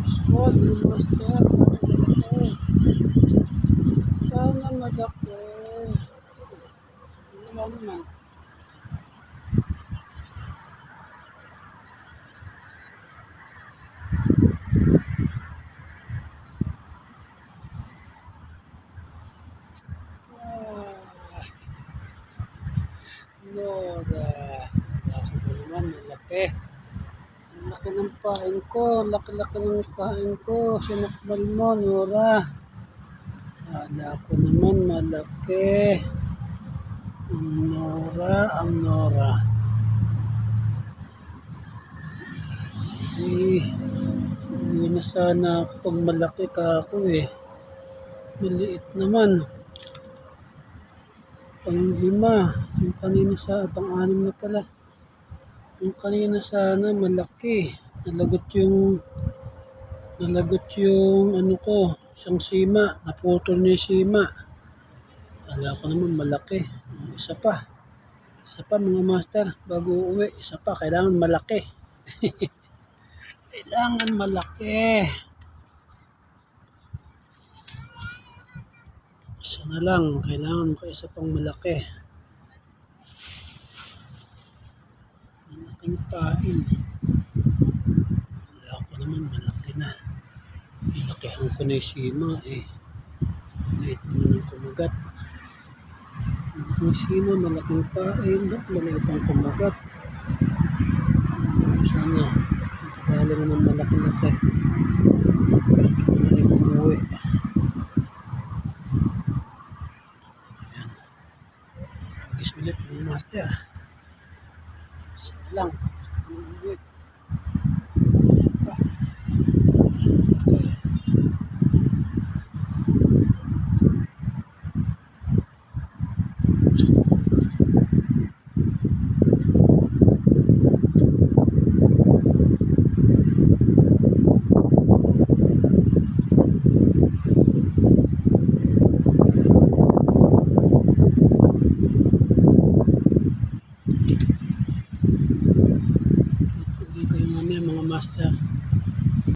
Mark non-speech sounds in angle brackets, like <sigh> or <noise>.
Yung master. Sana malaki. Ano ba naman? Ah. Nora. Ako naman, malaki. Laki ng pain ko. Laki-laki ng pain ko. Sinakbal mo, Nora. Kala ko naman malaki. Ang Nora, ang Nora. Eh, hindi na sana pag malaki ka ako eh. Maliit naman. Pang lima. Yung kanina sa, pang anim na pala. Yung kanina sana malaki. Nalagot yung, nalagot yung ano ko, isang sima. Naputol niya yung sima. Kala ko naman malaki. Isa pa. Isa pa mga master. Bago uuwi, isa pa. Kailangan malaki. <laughs> Kailangan malaki. Isa na lang. Kailangan ko isa pang malaki. Malaking pain. Wala ko naman malaki na. Ilakihan ko na yung sima eh. Maliit naman ang kumagat. Malaking sima, malaking pain. Ba't maliit ang kumagat? Sana. Nakabali na ng malaki-laki. Gusto ko na rin umuwi. Ayan. Agis ulit ng master. Lang. basta